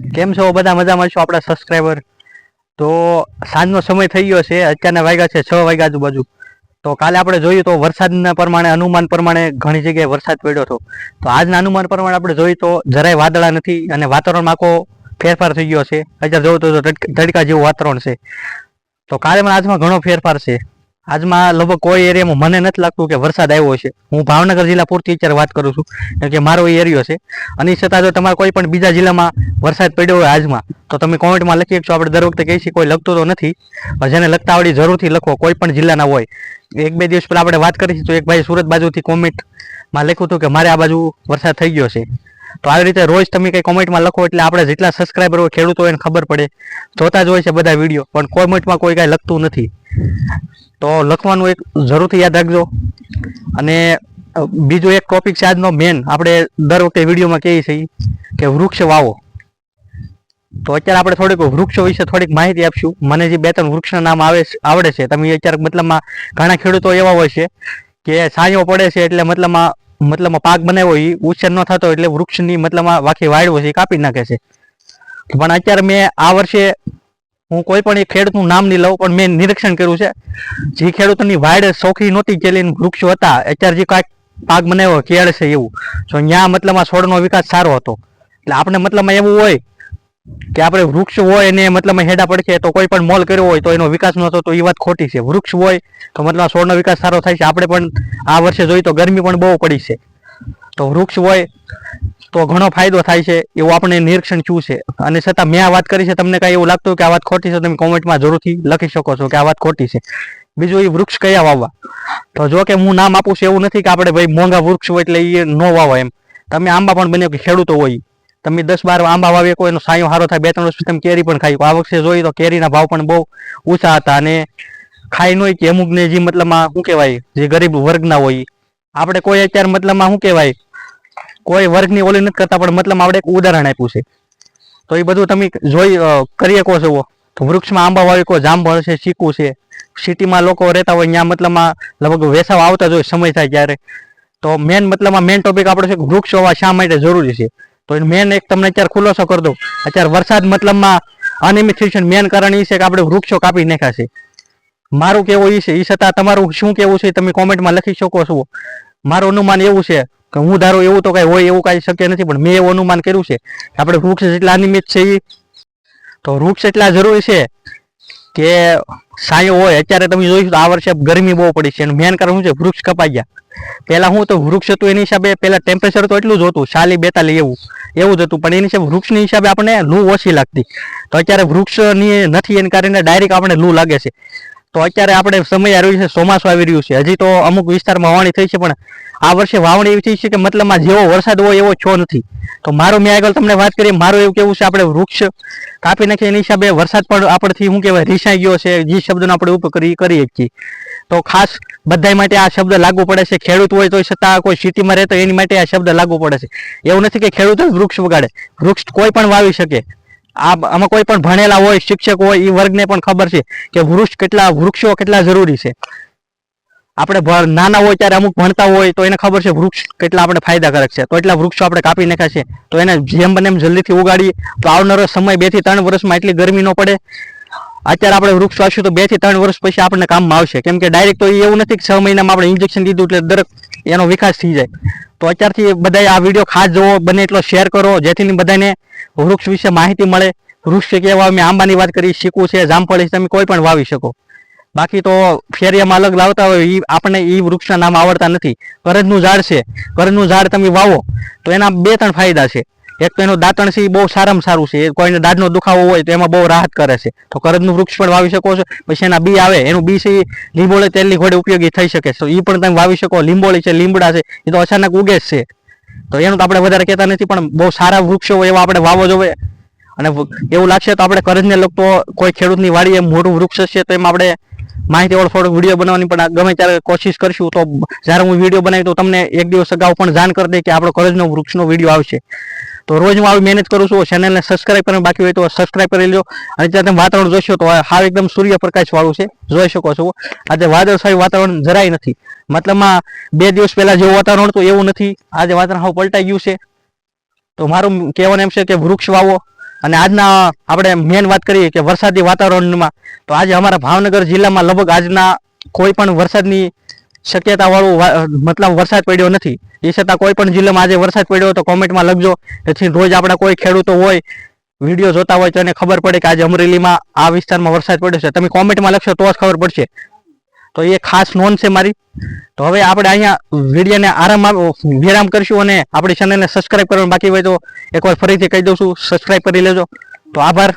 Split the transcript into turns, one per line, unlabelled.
કેમ છો? બધા મજામાં છો આપણા સબસ્ક્રાઈબર તો સાંજનો સમય થઈ ગયો છે, અત્યારના વાગ્યા છે છ વાગ્યા આજુબાજુ. તો કાલે આપણે જોયું તો વરસાદના પ્રમાણે, અનુમાન પ્રમાણે ઘણી જગ્યાએ વરસાદ પડ્યો હતો. તો આજના અનુમાન પ્રમાણે આપણે જોઈએ તો જરાય વાદળા નથી અને વાતાવરણમાં આખો ફેરફાર થઈ ગયો છે. અત્યારે જોયું તો તડકા જેવું વાતાવરણ છે. તો કાલે પણ આજમાં ઘણો ફેરફાર છે. આજમાં લગભગ કોઈ એરિયામાં મને નથી લાગતું કે વરસાદ આવ્યો છે હું ભાવનગર જિલ્લા પૂરતી અત્યારે વાત કરું છું કે મારો એ એરિયો છે. અને છતાં જો તમારે કોઈ પણ બીજા જિલ્લામાં વરસાદ પડ્યો હોય આજમાં, તો તમે કોમેન્ટમાં લખી શકશો આપણે દર વખતે કહીએ છીએ, કોઈ લખતો તો નથી જેને લખતા આવડી જરૂરથી લખો, કોઈ પણ જિલ્લાના હોય. એક બે દિવસ પહેલાં આપણે વાત કરી તો એક ભાઈ સુરત બાજુથી કોમેન્ટમાં લખ્યું હતું કે મારે આ બાજુ વરસાદ થઈ ગયો છે. તો આવી રીતે રોજ તમે કંઈ કોમેન્ટમાં લખો એટલે આપણે જેટલા સબસ્ક્રાઈબર હોય, ખેડૂતો હોય એને ખબર પડે. જોતા જ હોય છે બધા વીડિયો પણ કોમેન્ટમાં કોઈ કાંઈ લખતું નથી. તો લખવાનું એક જરૂરથી યાદ રાખજો. અને બીજો એક ટોપિક છે આજનો મેન આપણે દર વખતે વિડીયોમાં કહીએ છીએ કે વૃક્ષ વાવો. તો અત્યારે આપણે થોડીક વૃક્ષો વિશે થોડીક માહિતી આપશું. મને જે બે ત્રણ વૃક્ષના નામ આવે આવડે છે. તમે અત્યારે મતલબમાં ઘણા ખેડૂતો એવા હોય છે કે છાંયો પડે છે એટલે મતલબમાં મતલબમાં પાક બનાવ્યો એ ઉછેર ન થતો એટલે વૃક્ષની મતલબમાં વાખી વાળવો છે એ કાપી નાખે છે. પણ અત્યારે મેં આ વર્ષે હું કોઈ પણ એક ખેડૂતનું નામ નહીં લઉં, પણ મેં નિરીક્ષણ કર્યું છે. જે ખેડૂતોની વાડ સોખી નહોતી કેલી વૃક્ષો હતા, અત્યારે જે કાંઈક પાક બનાવ્યો, કેળ છે એવું. જો ત્યાં મતલબમાં છોડનો વિકાસ સારો હતો. એટલે આપણે મતલબમાં એવું હોય કે આપણે વૃક્ષ હોય એને મતલબ હેડા પડખે તો કોઈ પણ મોલ કર્યો હોય તો એનો વિકાસ ન થતો એ વાત ખોટી છે. વૃક્ષ હોય તો મતલબ છોડનો વિકાસ સારો થાય છે. આપણે પણ આ વર્ષે જોઈએ તો ગરમી પણ બહુ પડી છે. તો વૃક્ષ હોય તો ઘણો ફાયદો થાય છે, એવું આપણે નિરીક્ષણ થયું છે. અને છતાં મેં આ વાત કરી છે, તમને કાંઈ એવું લાગતું કે આ વાત ખોટી છે તમે કોમેન્ટમાં જરૂરથી લખી શકો છો કે આ વાત ખોટી છે. બીજું એ વૃક્ષ કયા વાવવા? તો જો કે હું નામ આપું છું એવું નથી કે આપણે ભાઈ મોંઘા વૃક્ષ હોય એટલે એ ન વાવવા એમ. તમે આંબા પણ બન્યો કે ખેડૂતો હોય. તમે દસ બાર આંબા વાવી કોઈ એનો સાયો સારો થાય બે ત્રણ વર્ષ તમે કેરી પણ ખાઈ આ વખતે જોઈએ તો કેરીના ભાવ પણ બહુ ઊંચા હતા અને ખાઈ ન હોય કે અમુકને જે મતલબમાં શું કહેવાય, જે ગરીબ વર્ગના હોય. આપણે કોઈ અત્યારે મતલબમાં શું કહેવાય કોઈ વર્ગની ઓલી નથી કરતા, પણ મતલબ આપણે એક ઉદાહરણ આપ્યું છે. તો એ બધું તમે જોઈ કરી શકો છો. તો વૃક્ષમાં આંબા વાવી કો જાંબળ છે, ચીકુ છે. સિટીમાં લોકો રહેતા હોય, ત્યાં મતલબમાં લગભગ વેસાવ આવતા જ હોય, સમય થાય ત્યારે. તો મેન મતલબમાં મેન ટોપિક આપણો છે કે વૃક્ષ હોવા શા માટે જરૂરી છે? તો મેન એક તમને અત્યારે ખુલાસો કરી દઉં. અત્યારે વરસાદ મતલબમાં અનિયમિત થઈ છે મેન કારણ એ છે કે આપણે વૃક્ષો કાપી નાખ્યા છે. મારું કેવું એ છે એ છતાં તમારું શું કેવું છે તમે કોમેન્ટમાં લખી શકો છો. મારું અનુમાન એવું છે કે હું ધારું એવું તો કઈ હોય એવું કાંઈ શક્ય નથી, પણ મેં એવું અનુમાન કર્યું છે આપણે વૃક્ષ જેટલા અનિયમિત છે તો વૃક્ષ એટલા જરૂરી છે કે સાયો હોય, અત્યારે તમે જોઈશું આ વર્ષે ગરમી બહુ પડી છે, એનું મેન કારણ શું છે? વૃક્ષ કપાઈ ગયા. પહેલાં હું તો વૃક્ષ હતું, એની હિસાબે પહેલાં ટેમ્પરેચર તો એટલું જ હતું ચાલી બેતાલી એવું એવું જ હતું, પણ એની હિસાબે વૃક્ષની હિસાબે આપણે લૂ ઓછી લાગતી. તો અત્યારે વૃક્ષની નથી, એને કારણે ડાયરેક્ટ આપણે લૂ લાગે છે. તો અત્યારે આપણે સમય આવી છે, ચોમાસું આવી રહ્યું છે. હજી તો અમુક વિસ્તારમાં વાવણી થઈ છે, પણ આ વર્ષે વાવણી એવી થઈ છે કે મતલબમાં જેવો વરસાદ હોય એવો છો નથી. તો મારું મેં આગળ તમને વાત કરી, મારું એવું કેવું છે, આપણે વૃક્ષ કાપી નાખીએ એની હિસાબે વરસાદ પણ આપણથી શું કહેવાય, રીસાઈ ગયો છે, જે શબ્દનો આપણે ઉપયોગ કરી કરીએ છીએ તો ખાસ બધા માટે આ શબ્દ લાગુ પડે છે, ખેડૂત હોય તો છતાં કોઈ સિટીમાં રહેતો એની માટે આ શબ્દ લાગુ પડે છે. એવું નથી કે ખેડૂત જ વૃક્ષ વગાડે. વૃક્ષ કોઈ પણ વાવી શકે. આમાં કોઈ પણ ભણેલા હોય, શિક્ષક હોય એ વર્ગને પણ ખબર છે કે વૃક્ષ કેટલા વૃક્ષો કેટલા જરૂરી છે. આપણે નાના હોય ત્યારે અમુક ભણતા હોય તો એને ખબર છે વૃક્ષ કેટલા આપણે ફાયદાકારક છે. તો એટલા વૃક્ષો આપણે કાપી નાખ્યા છે. તો એને જેમ બને એમ જલ્દીથી ઉગાડીએ. તો આવનારો સમય બેથી ત્રણ વર્ષમાં એટલી ગરમી ન પડે. અત્યારે આપણે વૃક્ષ વાવશું તો બેથી ત્રણ વર્ષ પછી આપણને કામમાં આવશે. કેમ કે ડાયરેક્ટ તો એવું નથી કે છ મહિનામાં આપણે ઇન્જેક્શન દીધું એટલે દરેક એનો વિકાસ થઈ જાય. તો અત્યારથી બધાએ આ વીડિયો ખાસ જોવો, બને એટલો શેર કરો, જેથી બધાને વૃક્ષ વિશે માહિતી મળે. વૃક્ષ કેવા મેં આંબાની વાત કરી, શીકું છે, જામફળ છે, તમે કોઈ પણ વાવી શકો. બાકી તો ફેરિયામાં અલગ લાવતા હોય એ આપણને એ વૃક્ષના નામ આવડતા નથી. કરજનું ઝાડ છે. કરજનું ઝાડ તમે વાવો, તો એના બે ત્રણ ફાયદા છે. એક તો એનું દાંતણ છે એ બહુ સારામાં સારું છે. કોઈને દાઢનો દુખાવો હોય તો એમાં બહુ રાહત કરે છે. તો કરજનું વૃક્ષ પણ વાવી શકો છો. પછી એના બી આવે. એનું બી છે એ લીંબોળી તેલની ઘોડે ઉપયોગી થઈ શકે છે. એ પણ તમે વાવી શકો. લીંબોળી છે લીમડા છે એ તો અચાનક ઉગે છે. તો એનું તો આપણે વધારે કહેતા નથી, પણ બહુ સારા વૃક્ષો હોય એવા આપણે વાવો જોવે અને એવું લાગશે તો આપણે કરજને લગતો કોઈ ખેડૂતની વાડી એમ મોટું વૃક્ષ છે તો એમાં આપણે માહિતી થોડોક વીડિયો બનાવવાની પણ ગમે ત્યારે કોશિશ કરશું તો જ્યારે હું વીડિયો બનાવી તો તમને એક દિવસ અગાઉ પણ જાણ કરી દે કે આપણો કોલેજનો વૃક્ષનો વીડિયો આવશે. તો રોજ હું આવી મહેનત કરું છું ચેનલને સબસ્ક્રાઇબ કરવાનું બાકી હોય તો સબસ્ક્રાઇબ કરી લો અને જ્યારે તમે વાતાવરણ જોશો તો હાલ એકદમ સૂર્યપ્રકાશ વાળું છે, જોઈ શકો છો. આજે વાદળશાહી વાતાવરણ જરાય નથી. મતલબમાં બે દિવસ પહેલા જેવું વાતાવરણ હતું એવું નથી. આજે વાતાવરણ હાવ પલટાઈ ગયું છે. તો મારું કહેવાનું એમ છે કે વૃક્ષ વાવો. અને આજના આપણે મેન વાત કરીએ કે વરસાદી વાતાવરણમાં, તો આજે અમારા ભાવનગર જિલ્લામાં લગભગ આજના કોઈ પણ વરસાદની શક્યતાવાળું મતલબ વરસાદ પડ્યો નથી. એ છતાં કોઈ પણ જિલ્લામાં આજે વરસાદ પડ્યો તો કોમેન્ટમાં લખજો. જેથી રોજ આપણા કોઈ ખેડૂતો હોય, વીડિયો જોતા હોય તો એને ખબર પડે કે આજે અમરેલીમાં આ વિસ્તારમાં વરસાદ પડ્યો છે. તમે કોમેન્ટમાં લખશો તો જ ખબર પડશે. તો એ ખાસ નોંધ છે મારી. તો હવે આપણે અહીંયા વિડીયોને આરામ વિરામ કરશું અને આપણી ચેનલને સબસ્ક્રાઇબ કરવાનું બાકી હોય તો એકવાર ફરીથી કહી દઉં છું સબસ્ક્રાઈબ કરી લેજો. તો આભાર.